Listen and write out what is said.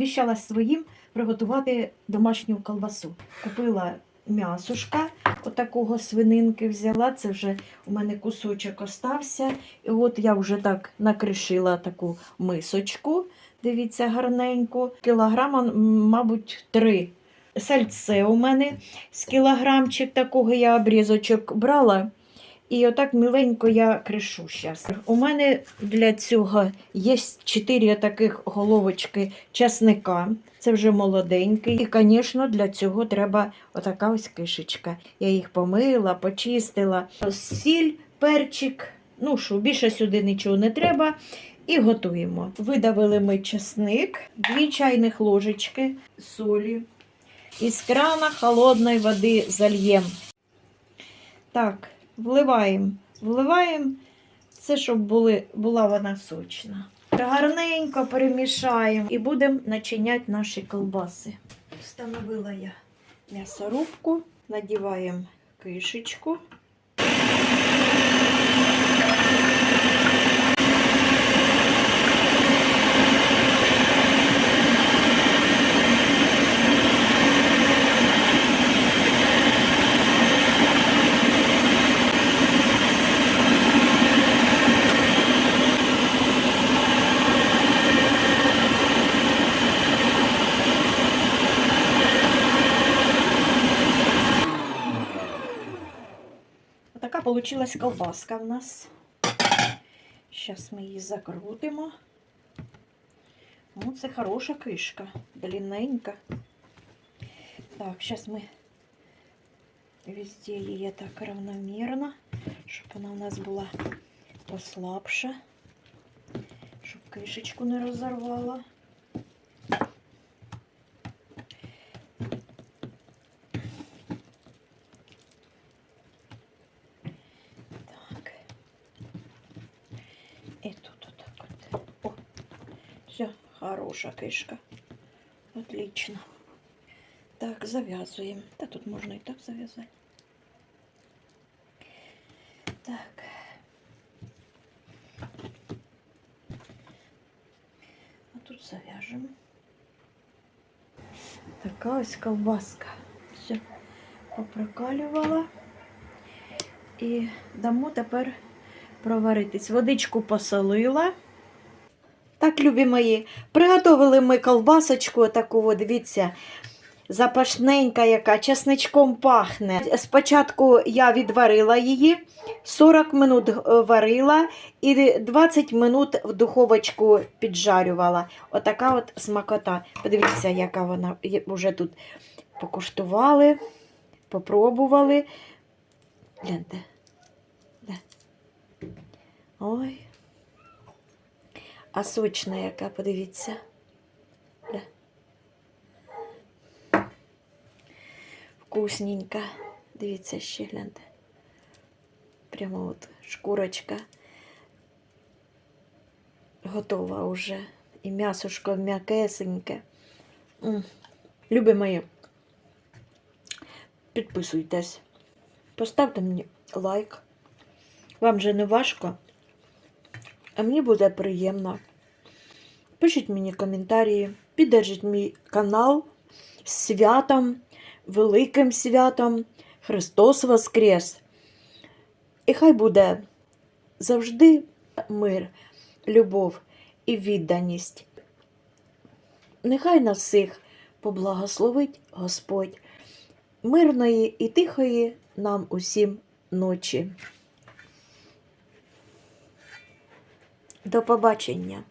пообіщала своїм приготувати домашню колбасу. Купила м'ясушка, отакого свининки взяла. Це вже у мене кусочок остався. І от я вже так накришила таку мисочку. Дивіться, гарненько. Кілограма, мабуть, три. Сальце у мене з кілограмчик такого я обрізочок брала. І отак миленько я кришу зараз. У мене для цього є 4 таких головочки часника. Це вже молоденький. І, звісно, для цього треба отака ось кишечка. Я їх помила, почистила. Сіль, перчик. Ну що, більше сюди нічого не треба. І готуємо. Видавили ми часник, 2 чайних ложечки солі. Із крана холодної води зальємо. Так, вливаємо. Вливаємо це, щоб були, була вона сочна. Гарненько перемішаємо і будемо начиняти наші колбаси. Встановила я м'ясорубку, надіваємо кишечку. Така получилась колбаска в нас. Зараз ми її закрутимо. Ну, це хороша кишка, длинненька. Так, зараз ми везде її так равномірно, щоб вона у нас була послабша, щоб кишечку не розорвала. И тут вот так вот. О, все, хорошая кишка. Отлично. Так, завязываем. Да тут можно и так завязать. Так. А тут завяжем. Така ось колбаска. Все, попрокалювала. І дамо тепер проваритись. Водичку посолила. Так, любі мої, приготовили ми колбасочку таку, дивіться, запашненька яка, чесничком пахне. Спочатку я відварила її, 40 минут е, варила і 20 минут в духовочку піджарювала. Отака от смакота. Подивіться, яка вона вже тут покуштували, попробували. Гляньте. Ой. А сочна яка, подивіться. Вкусненька. Дивіться, ще гляньте. Прямо от шкурочка готова уже. І м'ясошко м'якесеньке. Любі мої, підписуйтесь. Поставте мені лайк. Вам же не важко, а мені буде приємно. Пишіть мені коментарі, піддержіть мій канал з святом, великим святом. Христос Воскрес! І хай буде завжди мир, любов і відданість. Нехай нас всіх поблагословить Господь мирної і тихої нам усім ночі. До побачення!